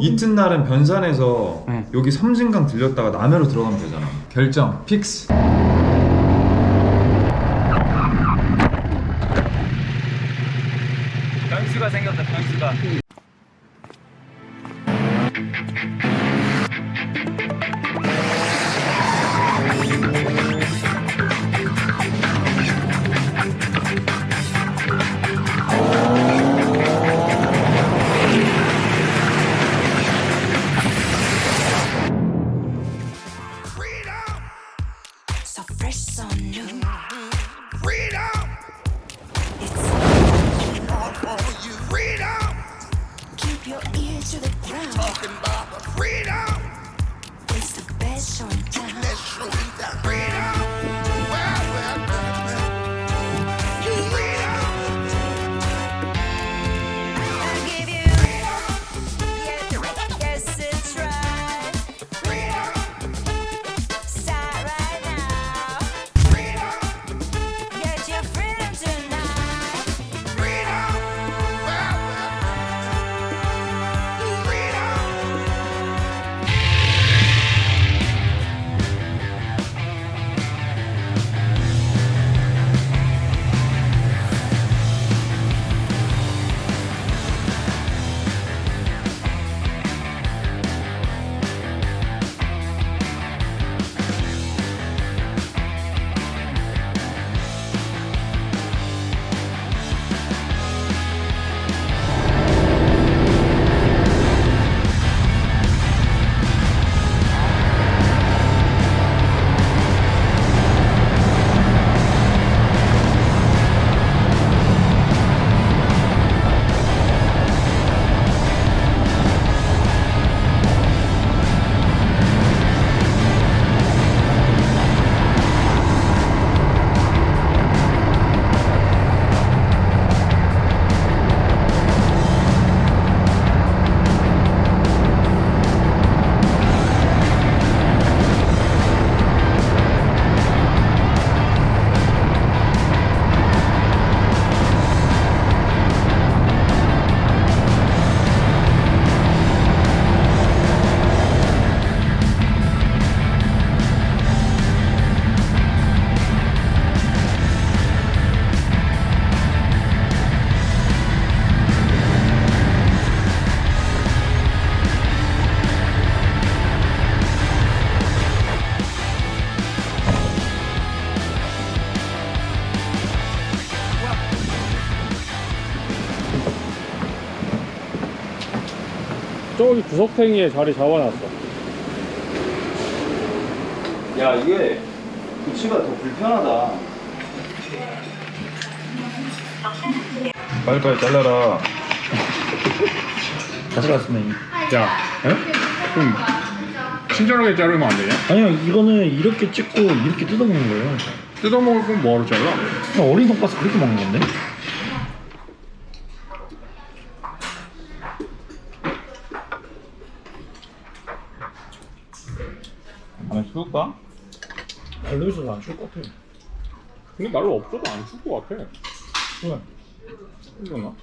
이튿날은 변산에서 응. 여기 섬진강 들렸다가 남해로 들어가면 되잖아. 결정 픽스. 변수가 생겼다 변수가 저기 구석탱이에 자리 잡아놨어 야 이게 위치가 더 불편하다. 빨리빨리 잘라라. 가져갔으네. 야 에? 좀 친절하게 자르면 안 되냐? 아니요, 이거는 이렇게 찍고 이렇게 뜯어먹는 거예요. 뜯어먹을 건 뭐하러 잘라? 그냥 어린 돈가스 그렇게 먹는 건데? 안에 추울까? 알로에서 안 추울 것 같아. 근데 날로 없어도 안출것 같아 왜? 그러나?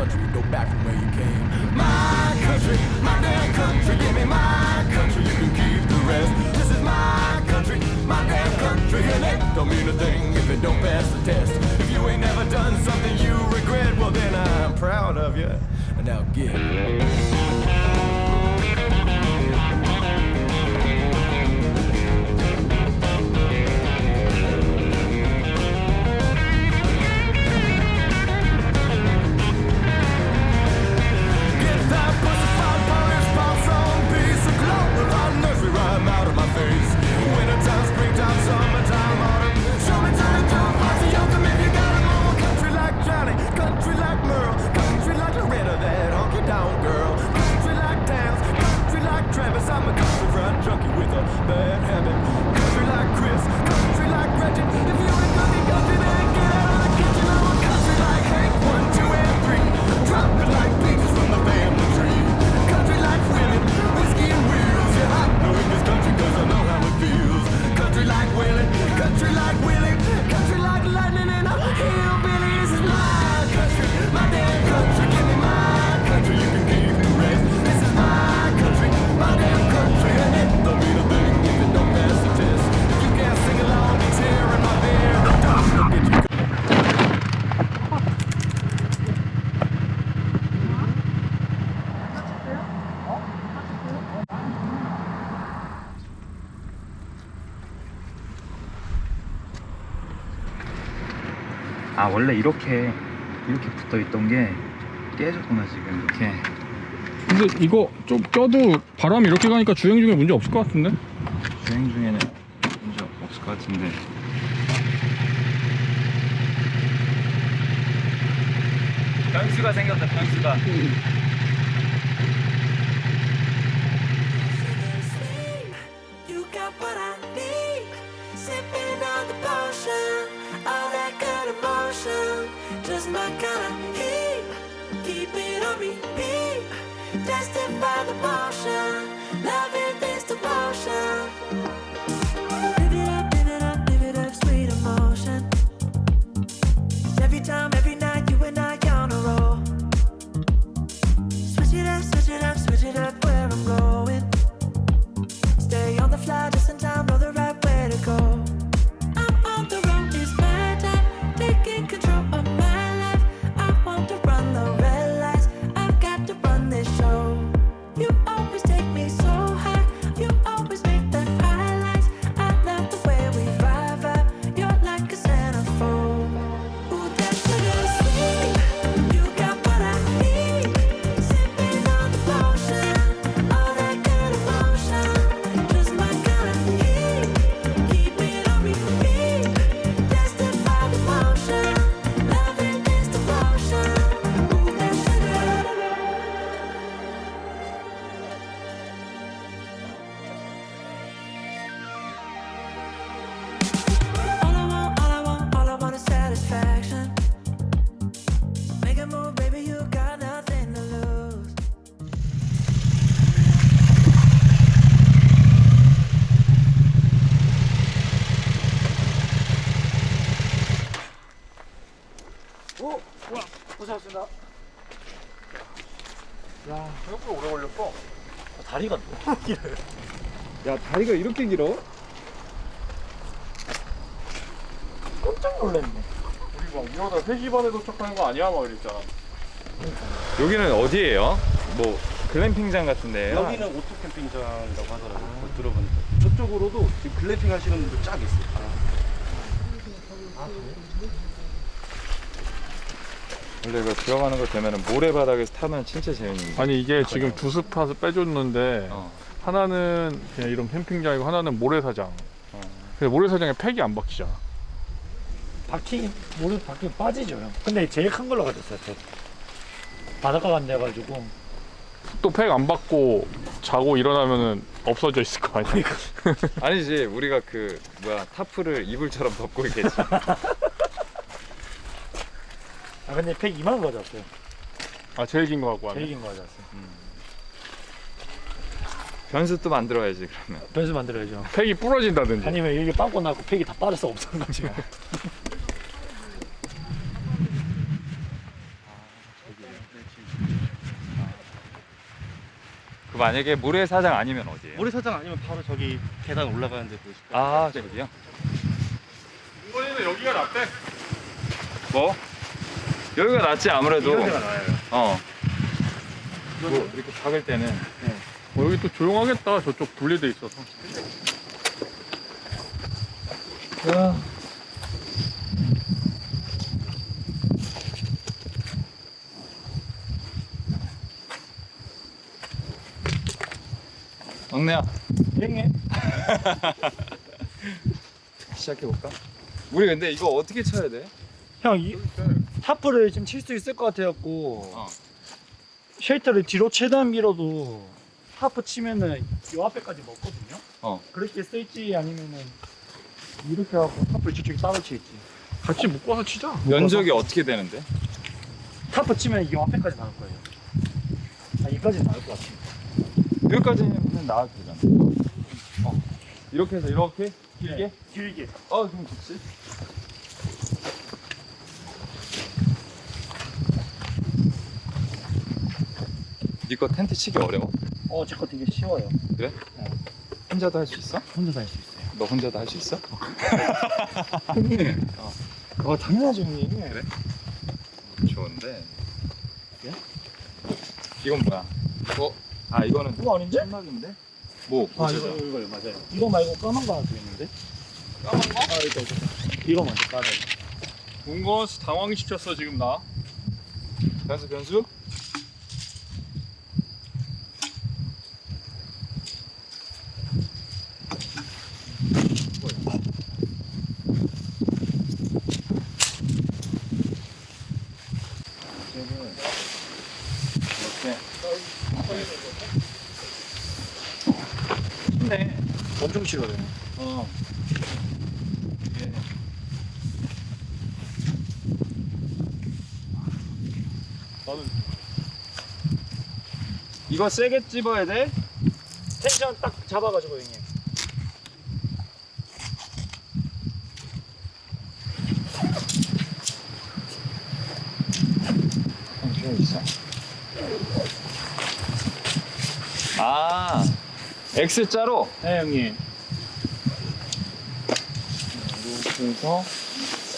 Country go back from where you came. My country, my damn country. Give me my country. You can keep the rest. This is my country, my damn country. And it don't mean a thing if it don't pass the test. If you ain't never done something you regret, well then I'm proud of you. And now get. 원래 이렇게 이렇게 붙어 있던 게 깨졌구나 지금 이렇게. 근데 이거 좀 껴도 바람이 이렇게 가니까 주행 중에 문제 없을 것 같은데? 주행 중에는 문제 없을 것 같은데. 변수가 생겼다 변수가 me be tested by the passion. 다리가 너무 길어요. 야, 다리가 이렇게 길어? 깜짝 놀랐네. 우리 막 이러다 3시 반에 도착하는 거 아니야? 막 이랬잖아. 여기는 어디예요? 뭐 글램핑장 같은데요? 여기는 오토 캠핑장이라고 하더라고요. 뭐 들어보니까. 저쪽으로도 지금 글램핑 하시는 분들 쫙 있어요. 원래 이거 들어가는 거 되면은 모래바닥에서 타면 진짜 재밌는데 아니 이게 지금 두 스팟을 빼줬는데 어. 하나는 그냥 이런 캠핑장이고 하나는 모래사장. 어. 근데 모래사장에 팩이 안 박히잖아. 바퀴 모래 바퀴 빠지죠. 형. 근데 제일 큰 걸로 가졌어요. 저. 바닷가 간데 가지고 또 팩 안 받고 자고 일어나면은 없어져 있을 거 아니야. 아니지 우리가 그 뭐야 타프를 이불처럼 덮고 있겠지 아 근데 팩 2만 원 가졌어요. 아 제일 긴 거 갖고 제일 왔네. 긴 거 가졌어요. 변수 또 만들어야지 그러면 변수 만들어야죠. 팩이 부러진다든지. 아니면 여기 빵꾸 나고 팩이 다 빠져서 없어진 거지. 그 만약에 모래사장 아니면 어디예요? 모래사장 아니면 바로 저기 계단 올라가는 데 보이실 거예요. 아 저기요? 이번에는 여기가 낫대. 뭐? 여기가 낫지 아무래도 이런 데가 나와요. 어 뭐, 이렇게 박을 때는 어, 여기 또 조용하겠다. 저쪽 분리돼 있어서. 막내야 형님. 시작해 볼까? 우리 근데 이거 어떻게 쳐야 돼? 형, 이 타프를 지금 칠 수 있을 것 같아갖고 어. 쉘터를 뒤로 최대한 밀어도 타프 치면은 요 앞에까지 먹거든요. 어. 그렇게 쓸지 아니면은 이렇게 하고 타프를 저쪽에 따로 칠지. 같이 묶어서 치자. 면적이 어떻게 되는데? 타프 치면 요 앞에까지 나올 거예요. 아, 여기까지 나올 것 같아요. 여기까지는 나와도 되잖아 어 이렇게 해서 이렇게 길게? 네, 길게. 어 그럼 좋지 니거 텐트 치기 어려워? 어, 제 거 되게 쉬워요. 그래? 혼자도 할 수 있어? 혼자 다닐 수 있어요. 너 혼자도 할 수 있어? 형님. 어, 당연하죠, 형님. 그래? 좋은데 예? 이건 뭐야? 어? 아 이거는 이거 아닌데? 천막인데? 뭐 아, 붙여줘 이거, 이거요, 맞아요. 이거 말고 까만 거 하나 더 있는데? 까만 거? 아, 이거, 이거. 이거 먼저 깔아요. 동거스 당황시켰어 지금 나. 변수 변수? 이렇게. 네. 싫어요. 어. 이게 나는 이거 세게 집어야 돼? 텐션 딱 잡아가지고 형님. 있어. 아, X자로 네 형님. 해서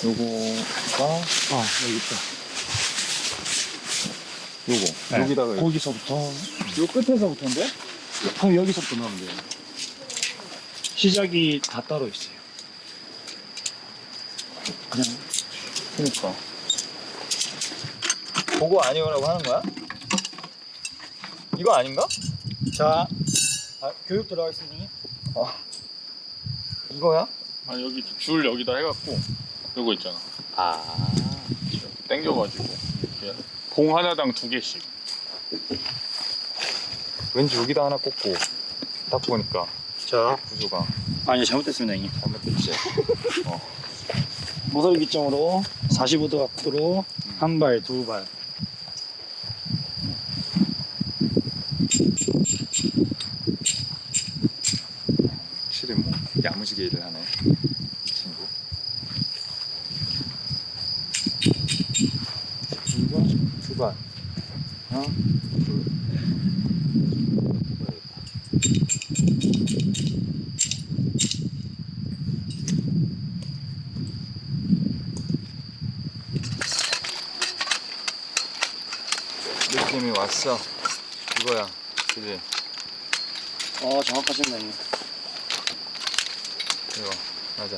요거가 아 여기 있다. 요거 네. 여기다가 요 거기서부터 끝에서부터인데? 그럼 여기서부터 넣으면 돼요. 시작이 다 따로 있어요. 그냥 그니까. 그거 아니오라고 하는 거야? 이거 아닌가? 자 아, 교육 들어가겠습니다. 형님. 이거야? 아 여기 줄 여기다 해갖고 요거 있잖아. 아. 이렇게 당겨가지고 이렇게 봉 하나당 두 개씩. 왠지 여기다 하나 꽂고 딱 보니까 자 구조가 아니 잘못됐습니다 형님. 잘못됐지. 모서리 기점으로 45도 각도로 한 발, 두 발. 확실히 뭐 야 무지게 일을 하네 이 친구. 이거 두 발. 하나, 둘. 느낌이 왔어. 이거야, 그지? 어 정확하셨네 맞아.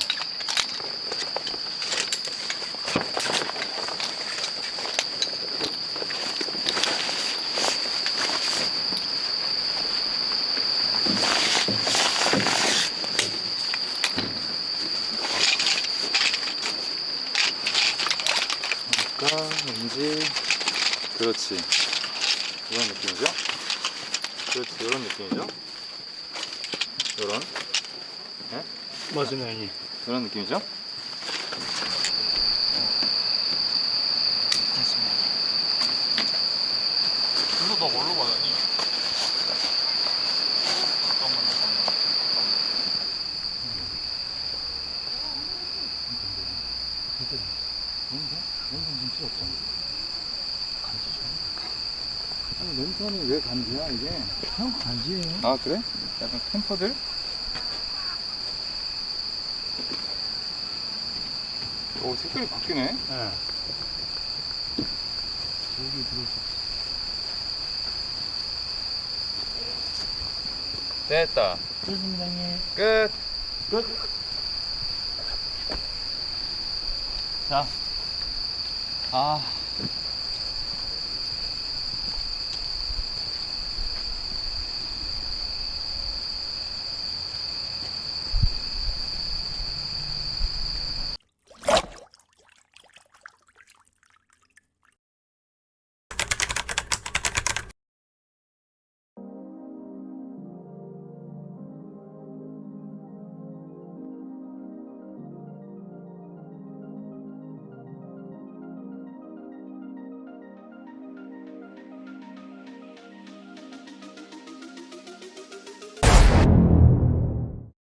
그러니까 왠지 그렇지 이런 느낌이죠? 그렇지 이런 느낌이죠? 이런 맞습니다 형님. 그런 느낌이죠? 이거 너 뭘로 받았니? 아니 랜턴이 왜 간지야 이게? 형 간지예요. 아 그래? 약간 캠퍼들? 오 색깔이 바뀌네 네. 됐다 좋습니다 형님. 끝 끝. 자. 아